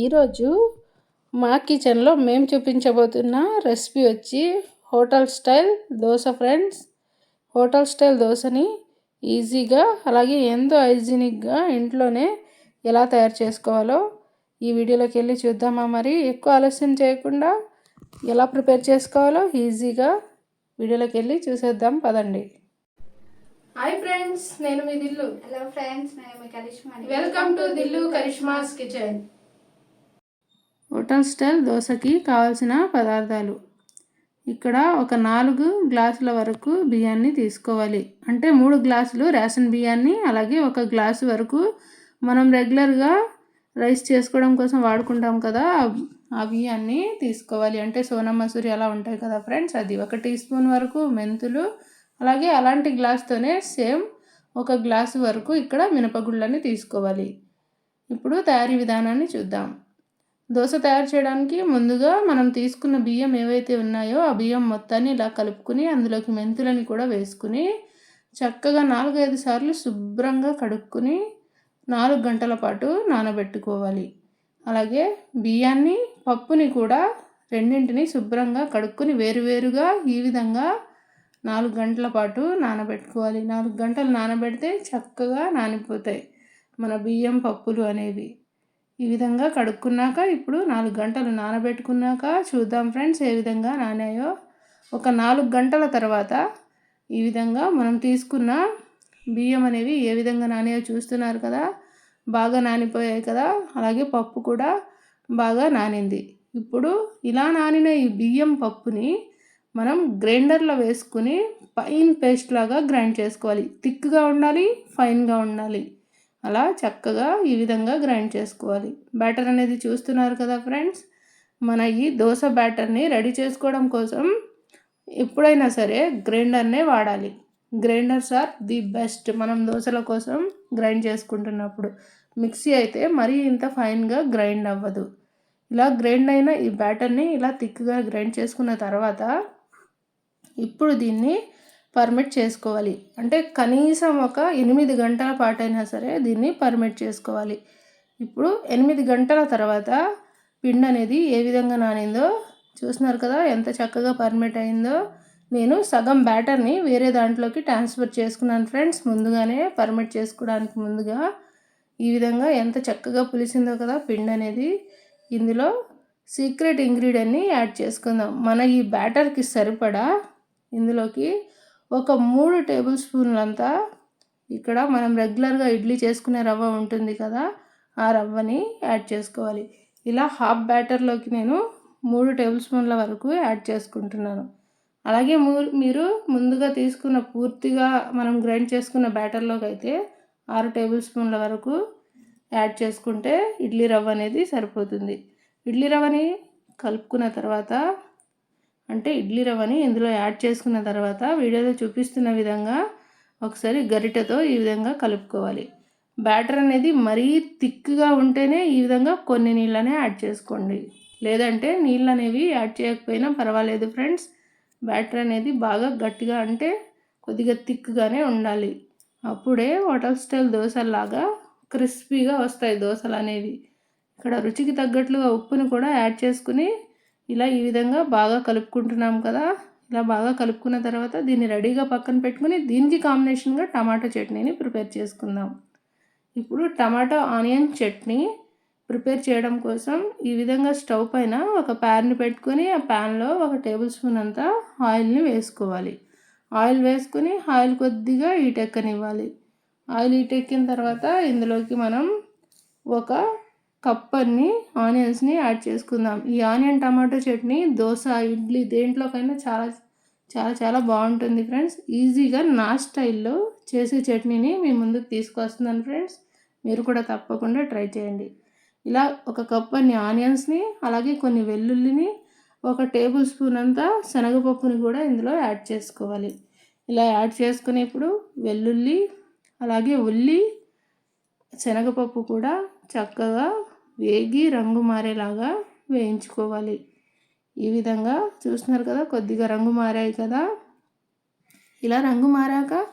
ఈరోజు మా కిచెన్లో మేము చూపించబోతున్న రెసిపీ వచ్చి hotel style dosa friends. Hotel style దోశని ఈజీగా అలాగే ఎంతో హైజీనిక్గా ఇంట్లోనే ఎలా తయారు చేసుకోవాలో ఈ వీడియోలోకి వెళ్ళి చూద్దామా మరి. ఎక్కువ ఆలస్యం చేయకుండా ఎలా ప్రిపేర్ చేసుకోవాలో ఈజీగా వీడియోలోకి వెళ్ళి చూసేద్దాం పదండి. హాయ్ ఫ్రెండ్స్ నేను మీ దిల్లు. హలో ఫ్రెండ్స్ నేను మీ Karishma. Welcome to Dillu Karishma's kitchen hotel style దోశకి కావాల్సిన పదార్థాలు. ఇక్కడ ఒక నాలుగు గ్లాసుల వరకు బియ్యాన్ని తీసుకోవాలి. అంటే మూడు గ్లాసులు రేషన్ బియ్యాన్ని అలాగే ఒక గ్లాసు వరకు మనం రెగ్యులర్గా రైస్ చేసుకోవడం కోసం వాడుకుంటాం కదా ఆ బియ్యాన్ని తీసుకోవాలి. అంటే సోనా మసూరి అలా ఉంటాయి కదా ఫ్రెండ్స్ అది ఒక టీ స్పూన్ వరకు మెంతులు అలాగే అలాంటి గ్లాస్తోనే సేమ్ ఒక గ్లాసు వరకు ఇక్కడ మినపగుళ్ళని తీసుకోవాలి. ఇప్పుడు తయారీ విధానాన్ని చూద్దాం. దోశ తయారు చేయడానికి ముందుగా మనం తీసుకున్న బియ్యం ఏవైతే ఉన్నాయో ఆ బియ్యం మొత్తాన్ని ఇలా కలుపుకుని అందులోకి మెంతులని కూడా వేసుకుని చక్కగా నాలుగైదు సార్లు శుభ్రంగా కడుక్కుని నాలుగు గంటల పాటు నానబెట్టుకోవాలి. అలాగే బియ్యాన్ని పప్పుని కూడా రెండింటిని శుభ్రంగా కడుక్కుని వేరువేరుగా ఈ విధంగా నాలుగు గంటల పాటు నానబెట్టుకోవాలి. నాలుగు గంటలు నానబెడితే చక్కగా నానిపోతాయి మన బియ్యం పప్పులు అనేవి. ఈ విధంగా కడుక్కున్నాక ఇప్పుడు నాలుగు గంటలు నానబెట్టుకున్నాక చూద్దాం ఫ్రెండ్స్ ఏ విధంగా నానాయో. ఒక నాలుగు గంటల తర్వాత ఈ విధంగా మనం తీసుకున్న బియ్యం అనేవి ఏ విధంగా నానాయో చూస్తున్నారు కదా. బాగా నానిపోయాయి కదా. అలాగే పప్పు కూడా బాగా నానింది. ఇప్పుడు ఇలా నానిన ఈ బియ్యం పప్పుని మనం గ్రైండర్లో వేసుకుని ఫైన్ పేస్ట్ లాగా గ్రైండ్ చేసుకోవాలి. థిక్గా ఉండాలి ఫైన్గా ఉండాలి. అలా చక్కగా ఈ విధంగా గ్రైండ్ చేసుకోవాలి. బ్యాటర్ అనేది చూస్తున్నారు కదా ఫ్రెండ్స్? మన ఈ దోశ బ్యాటర్ని రెడీ చేసుకోవడం కోసం ఎప్పుడైనా సరే గ్రైండర్నే వాడాలి. Grinders are the best. మనం దోశల కోసం గ్రైండ్ చేసుకుంటున్నప్పుడు మిక్సీ అయితే మరీ ఇంత ఫైన్గా గ్రైండ్ అవ్వదు. ఇలా గ్రైండ్ అయిన ఈ బ్యాటర్ని ఇలా థిక్గా గ్రైండ్ చేసుకున్న తర్వాత ఇప్పుడు దీన్ని పర్మిట్ చేసుకోవాలి. అంటే కనీసం ఒక ఎనిమిది గంటల పాటైనా సరే దీన్ని పర్మిట్ చేసుకోవాలి. ఇప్పుడు ఎనిమిది గంటల తర్వాత పిండి అనేది ఏ విధంగా నానిందో చూస్తున్నారు కదా ఎంత చక్కగా పర్మిట్ అయిందో. నేను సగం బ్యాటర్ని వేరే దాంట్లోకి ట్రాన్స్ఫర్ చేసుకున్నాను ఫ్రెండ్స్ ముందుగానే పర్మిట్ చేసుకోవడానికి ముందుగా ఈ విధంగా ఎంత చక్కగా పులిసిందో కదా పిండి అనేది. ఇందులో సీక్రెట్ ఇంగ్రీడియంట్ని యాడ్ చేసుకుందాం. మన ఈ బ్యాటర్కి సరిపడా ఇందులోకి ఒక మూడు టేబుల్ స్పూన్లంతా ఇక్కడ మనం రెగ్యులర్గా ఇడ్లీ చేసుకునే రవ్వ ఉంటుంది కదా ఆ రవ్వని యాడ్ చేసుకోవాలి. ఇలా హాఫ్ బ్యాటర్లోకి నేను మూడు టేబుల్ స్పూన్ల వరకు యాడ్ చేసుకుంటున్నాను. అలాగే మీరు ముందుగా తీసుకున్న పూర్తిగా మనం గ్రైండ్ చేసుకున్న బ్యాటర్లోకి అయితే ఆరు టేబుల్ స్పూన్ల వరకు యాడ్ చేసుకుంటే ఇడ్లీ రవ్వ అనేది సరిపోతుంది. ఇడ్లీ రవ్వని కలుపుకున్న తర్వాత అంటే ఇడ్లీ రవ్వని ఇందులో యాడ్ చేసుకున్న తర్వాత వీడియోలో చూపిస్తున్న విధంగా ఒకసారి గరిటెతో ఈ విధంగా కలుపుకోవాలి. బ్యాటర్ అనేది మరీ థిక్గా ఉంటేనే ఈ విధంగా కొన్ని నీళ్ళనే యాడ్ చేసుకోండి. లేదంటే నీళ్ళు అనేవి యాడ్ చేయకపోయినా పర్వాలేదు ఫ్రెండ్స్. బ్యాటర్ అనేది బాగా గట్టిగా అంటే కొద్దిగా థిక్గానే ఉండాలి. అప్పుడే హోటల్ స్టైల్ దోశలాగా క్రిస్పీగా వస్తాయి దోశలు అనేవి ఇక్కడ రుచికి తగ్గట్లుగా ఉప్పును కూడా యాడ్ చేసుకుని ఇలా ఈ విధంగా బాగా కలుపుకుంటున్నాం కదా. ఇలా బాగా కలుపుకున్న తర్వాత దీన్ని రెడీగా పక్కన పెట్టుకుని దీనికి కాంబినేషన్గా టమాటో చట్నీని ప్రిపేర్ చేసుకుందాం. ఇప్పుడు టమాటో ఆనియన్ చట్నీ ప్రిపేర్ చేయడం కోసం ఈ విధంగా స్టవ్ పైన ఒక ప్యాన్ని పెట్టుకొని ఆ ప్యాన్లో ఒక టేబుల్ స్పూన్ అంతా ఆయిల్ని వేసుకోవాలి. ఆయిల్ వేసుకుని ఆయిల్ కొద్దిగా ఈటెక్కనివ్వాలి ఆయిల్ ఈటెక్కిన తర్వాత ఇందులోకి మనం ఒక కప్పర్ని ఆనియన్స్ని యాడ్ చేసుకుందాం. ఈ ఆనియన్ టమాటో చట్నీ దోశ ఇడ్లీ దేంట్లోకైనా చాలా చాలా చాలా బాగుంటుంది ఫ్రెండ్స్. ఈజీగా నా స్టైల్లో చేసే చట్నీని మీ ముందుకు తీసుకొస్తున్నాను ఫ్రెండ్స్. మీరు కూడా తప్పకుండా ట్రై చేయండి. ఇలా ఒక కప్ అన్ని ఆనియన్స్ని అలాగే కొన్ని వెల్లుల్లిని ఒక టేబుల్ స్పూన్ అంతా శనగపప్పుని కూడా ఇందులో యాడ్ చేసుకోవాలి. ఇలా యాడ్ చేసుకునేప్పుడు వెల్లుల్లి అలాగే ఉల్లి శనగపప్పు కూడా చక్కగా వేగి రంగు మారేలాగా వేయించుకోవాలి. ఈ విధంగా చూస్తున్నారు కదా కొద్దిగా రంగు మారాయి కదా. ఇలా రంగు మారాక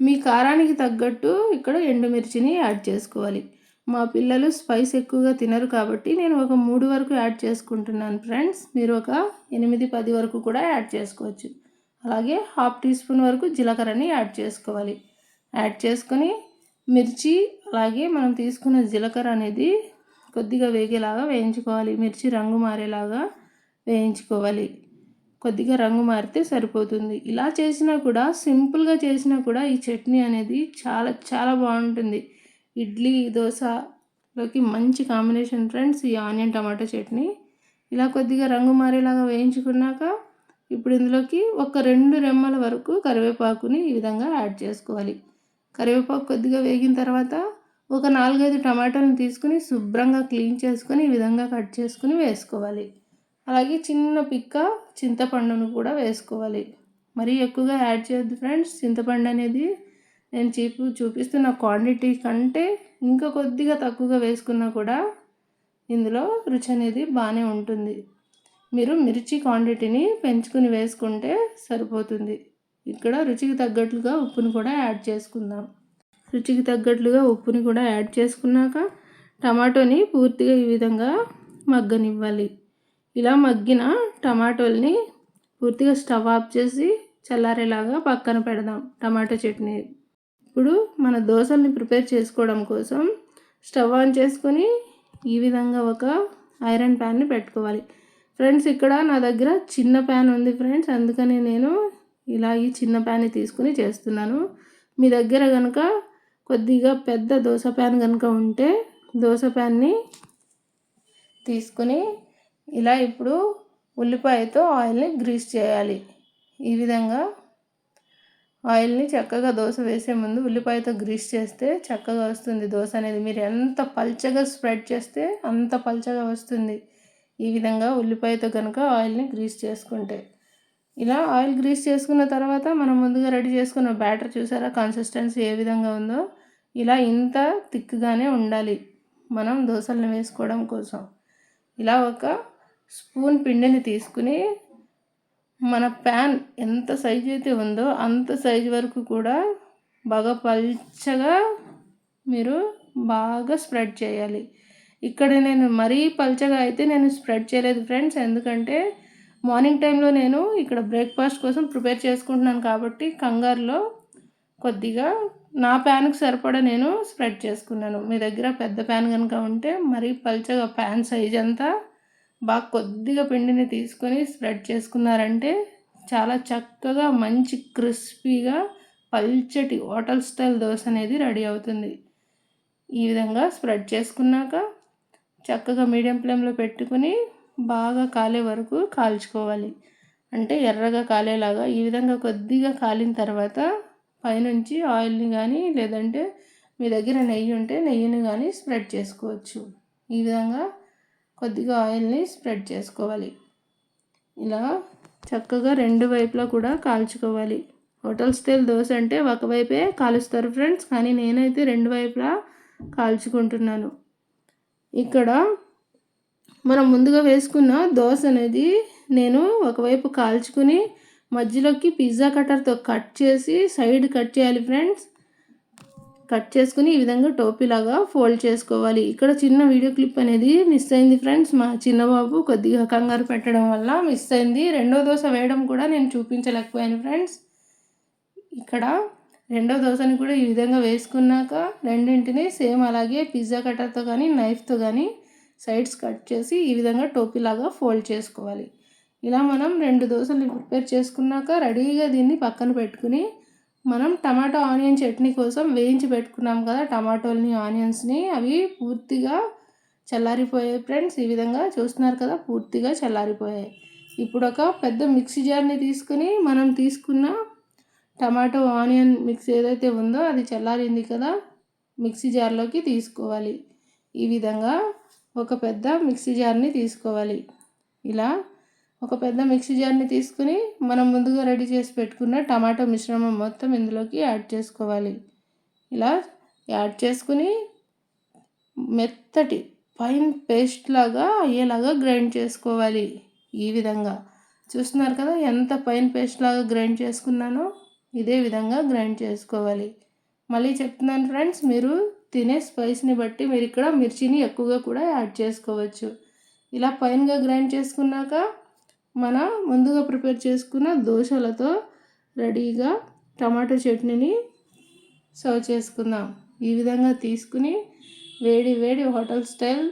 మీ కారానికి తగ్గట్టు ఇక్కడ ఎండుమిర్చిని యాడ్ చేసుకోవాలి. మా పిల్లలు స్పైస్ ఎక్కువగా తినరు కాబట్టి నేను ఒక మూడు వరకు యాడ్ చేసుకుంటున్నాను ఫ్రెండ్స్. మీరు ఒక ఎనిమిది పది వరకు కూడా యాడ్ చేసుకోవచ్చు. అలాగే హాఫ్ టీ స్పూన్ వరకు జీలకర్రని యాడ్ చేసుకోవాలి. యాడ్ చేసుకొని మిర్చి అలాగే మనం తీసుకున్న జీలకర్ర అనేది కొద్దిగా వేగేలాగా వేయించుకోవాలి. మిర్చి రంగు మారేలాగా వేయించుకోవాలి. కొద్దిగా రంగు మారితే సరిపోతుంది. ఇలా చేసినా కూడా సింపుల్గా చేసినా కూడా ఈ చట్నీ అనేది చాలా చాలా బాగుంటుంది. ఇడ్లీ దోశలోకి మంచి కాంబినేషన్ ఫ్రెండ్స్ ఈ ఆనియన్ టమాటో చట్నీ. ఇలా కొద్దిగా రంగు మారేలాగా వేయించుకున్నాక ఇప్పుడు ఇందులోకి ఒక రెండు రెమ్మల వరకు కరివేపాకుని ఈ విధంగా యాడ్ చేసుకోవాలి. కరివేపాకు కొద్దిగా వేగిన తర్వాత ఒక నాలుగైదు టమాటాలను తీసుకుని శుభ్రంగా క్లీన్ చేసుకొని ఈ విధంగా కట్ చేసుకుని వేసుకోవాలి. అలాగే చిన్న పిక్క చింతపండును కూడా వేసుకోవాలి. మరీ ఎక్కువగా యాడ్ చేయొద్దు ఫ్రెండ్స్. చింతపండు అనేది నేను చూపు చూపిస్తున్న క్వాంటిటీ కంటే ఇంకా కొద్దిగా తక్కువగా వేసుకున్నా కూడా ఇందులో రుచి అనేది బాగానే ఉంటుంది. మీరు మిర్చి క్వాంటిటీని పెంచుకుని వేసుకుంటే సరిపోతుంది. ఇక్కడ రుచికి తగ్గట్లుగా ఉప్పును కూడా యాడ్ చేసుకుందాం. రుచికి తగ్గట్లుగా ఉప్పుని కూడా యాడ్ చేసుకున్నాక టమాటోని పూర్తిగా ఈ విధంగా మగ్గనివ్వాలి. ఇలా మగ్గిన టమాటోల్ని పూర్తిగా స్టవ్ ఆఫ్ చేసి చల్లారేలాగా పక్కన పెడదాం టమాటో చట్నీ. ఇప్పుడు మన దోశల్ని ప్రిపేర్ చేసుకోవడం కోసం స్టవ్ ఆన్ చేసుకొని ఈ విధంగా ఒక ఐరన్ ప్యాన్ని పెట్టుకోవాలి. ఫ్రెండ్స్ ఇక్కడ నా దగ్గర చిన్న ప్యాన్ ఉంది ఫ్రెండ్స్. అందుకని నేను ఇలా ఈ చిన్న ప్యాన్ని తీసుకుని చేస్తున్నాను. మీ దగ్గర కనుక కొద్దిగా పెద్ద దోశ ప్యాన్ కనుక ఉంటే దోశ ప్యాన్ని తీసుకుని ఇలా ఇప్పుడు ఉల్లిపాయతో ఆయిల్ని గ్రీస్ చేయాలి. ఈ విధంగా ఆయిల్ని చక్కగా దోశ వేసే ముందు ఉల్లిపాయతో గ్రీస్ చేస్తే చక్కగా వస్తుంది. దోశ అనేది మీరు ఎంత పల్చగా స్ప్రెడ్ చేస్తే అంత పల్చగా వస్తుంది. ఈ విధంగా ఉల్లిపాయతో కనుక ఆయిల్ని గ్రీస్ చేసుకుంటే. ఇలా ఆయిల్ గ్రీస్ చేసుకున్న తర్వాత మనం ముందుగా రెడీ చేసుకున్న బ్యాటర్ చూసారా? కన్సిస్టెన్సీ ఏ విధంగా ఉందో? ఇలా ఇంత థిక్గానే ఉండాలి. మనం దోశలను వేసుకోవడం కోసం. ఇలా ఒక స్పూన్ పిండిని తీసుకుని మన ప్యాన్ ఎంత సైజు అయితే ఉందో అంత సైజు వరకు కూడా బాగా పల్చగా మీరు బాగా స్ప్రెడ్ చేయాలి. ఇక్కడ నేను మరీ పల్చగా అయితే నేను స్ప్రెడ్ చేయలేదు ఫ్రెండ్స్. ఎందుకంటే మార్నింగ్ టైంలో నేను ఇక్కడ బ్రేక్ఫాస్ట్ కోసం ప్రిపేర్ చేసుకుంటున్నాను కాబట్టి కంగారులో కొద్దిగా నా ప్యాన్కి సరిపడా నేను స్ప్రెడ్ చేసుకున్నాను. మీ దగ్గర పెద్ద ప్యాన్ కనుక ఉంటే మరీ పల్చగా ప్యాన్ సైజ్ అంతా బాగా కొద్దిగా పిండిని తీసుకొని స్ప్రెడ్ చేసుకున్నారంటే చాలా చక్కగా మంచి క్రిస్పీగా పల్చటి హోటల్ స్టైల్ దోశ అనేది రెడీ అవుతుంది. ఈ విధంగా స్ప్రెడ్ చేసుకున్నాక చక్కగా మీడియం ఫ్లేమ్లో పెట్టుకుని బాగా కాలే వరకు కాల్చుకోవాలి. అంటే ఎర్రగా కాలేలాగా ఈ విధంగా కొద్దిగా కాలిన తర్వాత పైనుంచి ఆయిల్ని కానీ లేదంటే మీ దగ్గర నెయ్యి ఉంటే నెయ్యిని కానీ స్ప్రెడ్ చేసుకోవచ్చు. ఈ విధంగా కొద్దిగా ఆయిల్ని స్ప్రెడ్ చేసుకోవాలి. ఇలా చక్కగా రెండు వైపులా కూడా కాల్చుకోవాలి. హోటల్ స్టైల్ దోశ అంటే ఒకవైపే కాలుస్తారు ఫ్రెండ్స్ కానీ నేనైతే రెండు వైపులా కాల్చుకుంటున్నాను. ఇక్కడ మనం ముందుగా వేసుకున్న దోశ అనేది నేను ఒకవైపు కాల్చుకుని మధ్యలోకి పిజ్జా కట్టర్తో కట్ చేసి సైడ్ కట్ చేయాలి ఫ్రెండ్స్. కట్ చేసుకుని ఈ విధంగా టోపీలాగా ఫోల్డ్ చేసుకోవాలి. ఇక్కడ చిన్న వీడియో క్లిప్ అనేది మిస్ అయింది ఫ్రెండ్స్. మా చిన్నబాబు కొద్దిగా కంగారు పెట్టడం వల్ల మిస్ అయింది. రెండో దోశ వేయడం కూడా నేను చూపించలేకపోయాను ఫ్రెండ్స్. ఇక్కడ రెండో దోశని కూడా ఈ విధంగా వేసుకున్నాక రెండింటిని సేమ్ అలాగే పిజ్జా కట్టర్తో కానీ నైఫ్తో కానీ సైడ్స్ కట్ చేసి ఈ విధంగా టోపీలాగా ఫోల్డ్ చేసుకోవాలి. ఇలా మనం రెండు దోశలు ప్రిపేర్ చేసుకున్నాక రెడీగా దీన్ని పక్కన పెట్టుకుని మనం టమాటో ఆనియన్ చట్నీ కోసం వేయించి పెట్టుకున్నాం కదా టమాటోల్ని ఆనియన్స్ని. అవి పూర్తిగా చల్లారిపోయాయి ఫ్రెండ్స్. ఈ విధంగా చూస్తున్నారు కదా పూర్తిగా చల్లారిపోయాయి. ఇప్పుడు ఒక పెద్ద మిక్సీ జార్ని తీసుకుని మనం తీసుకున్న టమాటో ఆనియన్ మిక్స్ ఏదైతే ఉందో అది చల్లారింది కదా మిక్సీ జార్లోకి తీసుకోవాలి. ఈ విధంగా ఒక పెద్ద మిక్సీ జార్ని తీసుకోవాలి. ఇలా ఒక పెద్ద మిక్సీ జార్ని తీసుకుని మనం ముందుగా రెడీ చేసి పెట్టుకున్న టమాటో మిశ్రమం మొత్తం ఇందులోకి యాడ్ చేసుకోవాలి. ఇలా యాడ్ చేసుకుని మెత్తటి ఫైన్ పేస్ట్ లాగా అయ్యేలాగా గ్రైండ్ చేసుకోవాలి ఈ విధంగా. చూస్తున్నారు కదా ఎంత ఫైన్ పేస్ట్ లాగా గ్రైండ్ చేసుకున్నానో ఇదే విధంగా గ్రైండ్ చేసుకోవాలి. మళ్ళీ చెప్తున్నాను ఫ్రెండ్స్ మీరు తినే స్పైస్ని బట్టి మీరు ఇక్కడ మిర్చిని ఎక్కువగా కూడా యాడ్ చేసుకోవచ్చు. ఇలా ఫైన్గా గ్రైండ్ చేసుకున్నాక మన ముందుగా ప్రిపేర్ చేసుకున్న దోశలతో రెడీగా టమాటో చట్నీని సర్వ్ చేసుకుందాం. ఈ విధంగా తీసుకుని వేడి వేడి హోటల్ స్టైల్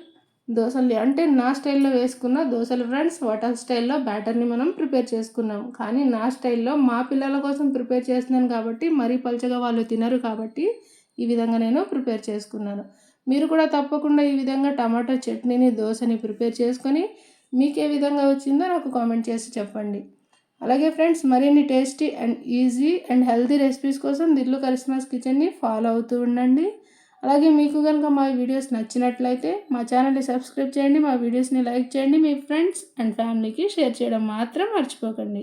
దోశలు అంటే నా స్టైల్లో వేసుకున్న దోశలు ఫ్రెండ్స్ హోటల్ స్టైల్లో బ్యాటర్ని మనం ప్రిపేర్ చేసుకున్నాం. కానీ నా స్టైల్లో మా పిల్లల కోసం ప్రిపేర్ చేస్తున్నాను కాబట్టి మరీ పలుచగా వాళ్ళు తినరు కాబట్టి ఈ విధంగా నేను ప్రిపేర్ చేసుకున్నాను. మీరు కూడా తప్పకుండా ఈ విధంగా టమాటో చట్నీని దోశని ప్రిపేర్ చేసుకొని మీకు ఏ విధంగా వచ్చిందో నాకు కామెంట్ చేసి చెప్పండి. అలాగే ఫ్రెండ్స్ మరిన్ని tasty and easy and healthy recipes కోసం దిల్లు కరిస్మాస్ కిచెన్ని ఫాలో అవుతూ ఉండండి. అలాగే మీకు కనుక మా వీడియోస్ నచ్చినట్లయితే మా ఛానల్ని సబ్స్క్రైబ్ చేయండి మా వీడియోస్ని లైక్ చేయండి మీ ఫ్రెండ్స్ అండ్ ఫ్యామిలీకి షేర్ చేయడం మాత్రం మర్చిపోకండి.